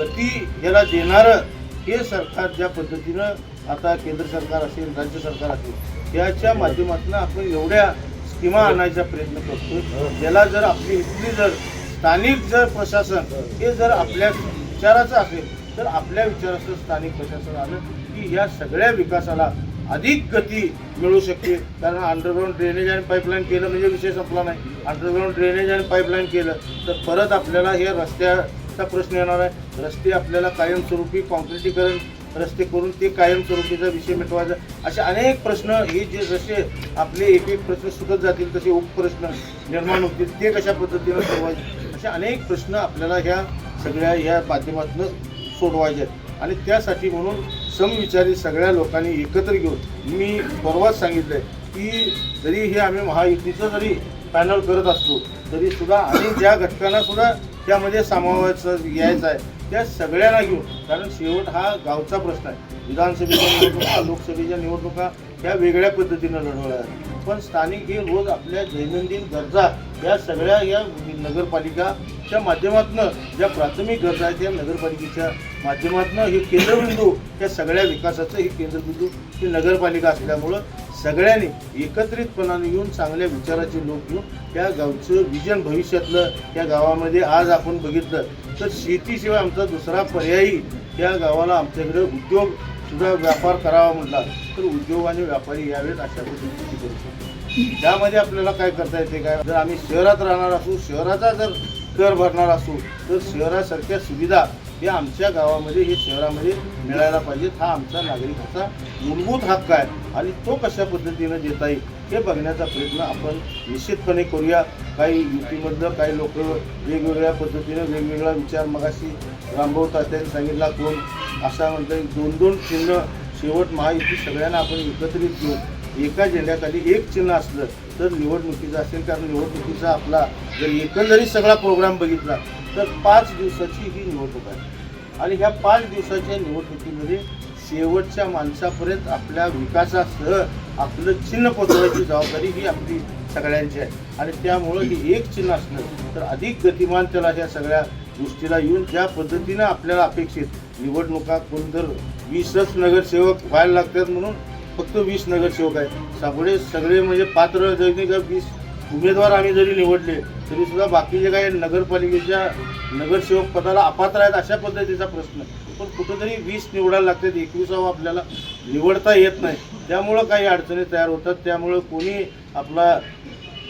गती याला देणारं हे सरकार ज्या पद्धतीनं आता केंद्र सरकार असेल राज्य सरकार असेल याच्या माध्यमातून आपण एवढ्या स्कीमा आणायचा प्रयत्न करतो ज्याला जर आपली इथली जर स्थानिक जर प्रशासन हे जर आपल्या विचाराचं असेल तर आपल्या विचाराचं स्थानिक प्रशासन आलं की या सगळ्या विकासाला अधिक गती मिळू शकते. कारण अंडरग्राऊंड ड्रेनेज आणि पाईपलाईन केलं म्हणजे विषय संपला नाही. अंडरग्राऊंड ड्रेनेज आणि पाईपलाईन केलं तर परत आपल्याला हे चा प्रश्न येणार आहे. रस्ते आपल्याला कायमस्वरूपी कॉन्क्रिटीकरण रस्ते करून ते कायमस्वरूपीचा विषय मिटवायचा. असे अनेक प्रश्न हे जे जसे आपले एक एक प्रश्न सुटत जातील तसे उपप्रश्न निर्माण होतील ते कशा पद्धतीनं सोडवायचे? असे अनेक प्रश्न आपल्याला ह्या सगळ्या ह्या माध्यमातून सोडवायचे आहेत. आणि त्यासाठी म्हणून समविचारी सगळ्या लोकांनी एकत्र घेऊन मी परवाच आहे की जरी हे आम्ही महायुतीचं जरी पॅनल करत असतो तरीसुद्धा आणि ज्या घटकांना सुद्धा त्यामध्ये सामावायचं यायचं आहे. त्या सगळ्यांना घेऊन कारण शेवट हा गावचा प्रश्न आहे. विधानसभेच्या निवडणुका लोकसभेच्या निवडणुका ह्या वेगळ्या पद्धतीनं लढवल्या पण स्थानिक हे रोज आपल्या दैनंदिन गरजा या सगळ्या या नगरपालिकाच्या माध्यमातून ज्या प्राथमिक गरजा आहेत त्या नगरपालिकेच्या माध्यमातून हे केंद्रबिंदू या सगळ्या विकासाचं हे केंद्रबिंदू ही नगरपालिका असल्यामुळं सगळ्यांनी एकत्रितपणाने येऊन चांगल्या विचाराचे लोक घेऊन त्या गावचं विजन भविष्यातलं त्या गावामध्ये आज आपण बघितलं तर शेतीशिवाय आमचा दुसरा पर्यायी त्या गावाला आमच्याकडे उद्योग सुद्धा व्यापार करावा म्हटला तर उद्योग आणि व्यापारी यावेत अशा पद्धतीची परिस्थिती त्यामध्ये आपल्याला काय करता येते काय? जर आम्ही शहरात राहणार असू शहराचा जर कर भरणार असू तर शहरासारख्या सुविधा हे आमच्या गावामध्ये हे शहरामध्ये मिळायला पाहिजेत हा आमचा नागरिकाचा मूलभूत हक्क आहे. आणि तो कशा पद्धतीनं देता येईल हे बघण्याचा प्रयत्न आपण निश्चितपणे करूया. काही युतीमधलं काही लोक वेगवेगळ्या पद्धतीनं वेगवेगळा विचार मगाशी रामभाऊ तात्यांनी सांगितला कोण असा म्हणतं दोन दोन चिन्ह शेवट महायुती सगळ्यांना आपण एकत्रित घेऊन एका झेंड्याखाली एक चिन्ह असलं तर निवडणुकीचं असेल कारण निवडणुकीचा आपला जर एकंदरीत सगळा प्रोग्राम बघितला तर पाच दिवसाची ही निवडणूक आहे. आणि ह्या पाच दिवसाच्या निवडणुकीमध्ये शेवटच्या माणसापर्यंत आपल्या विकासासह आपलं चिन्ह पोचवायची जबाबदारी ही आपली सगळ्यांची आहे. आणि त्यामुळं हे एक चिन्ह असलं तर अधिक गतिमान त्याला ह्या सगळ्या गोष्टीला येऊन ज्या पद्धतीनं आपल्याला अपेक्षित निवडणुका कोण जर वीसच नगरसेवक व्हायला लागतात म्हणून फक्त वीस नगरसेवक आहे सगळे सगळे म्हणजे पात्र जरी का वीस? उमेदवार आम्ही जरी निवडले तरी सुद्धा बाकीचे काही नगरपालिकेच्या नगरसेवक पदाला अपात्र आहेत अशा पद्धतीचा प्रश्न. पण कुठंतरी वीस निवडायला लागतात एकविसावं आपल्याला निवडता येत नाही. त्यामुळं काही अडचणी तयार होतात. त्यामुळं कोणी आपला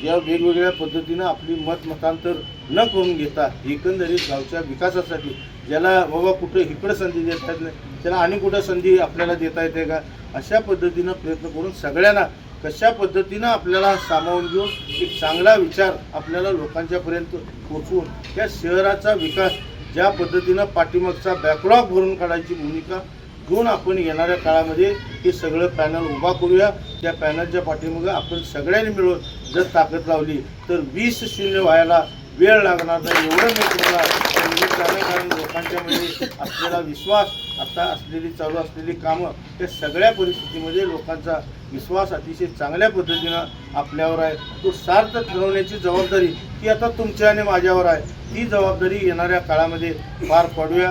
या वेगवेगळ्या पद्धतीनं आपली मत मतांतर न करून घेता एकंदरीत गावच्या विकासासाठी ज्याला बाबा कुठं इकडं संधी देता येत नाही त्याला आणि कुठं संधी आपल्याला देता येते का अशा पद्धतीनं प्रयत्न करून सगळ्यांना कशा पद्धतीनं आपल्याला सामावून घेऊन एक चांगला विचार आपल्याला लोकांच्यापर्यंत पोचवून या शहराचा विकास ज्या पद्धतीनं पाठीमागचा बॅकलॉग भरून काढायची भूमिका घेऊन आपण येणाऱ्या काळामध्ये हे सगळं पॅनल उभा करूया. त्या पॅनलच्या पाठीमागं आपण सगळ्यांनी मिळून जर ताकद लावली तर वीस शून्य व्हायला वेळ लागणार नाही. एवढं मी तुम्हाला कारण लोकांच्यामध्ये असलेला विश्वास आता असलेली चालू असलेली कामं त्या सगळ्या परिस्थितीमध्ये लोकांचा विश्वास अतिशय चांगल्या पद्धतीनं आपल्यावर आहे. तो सार्थ ठरवण्याची जबाबदारी ती आता तुमच्या आणि माझ्यावर आहे. ती जबाबदारी येणाऱ्या काळामध्ये पार पाडूया.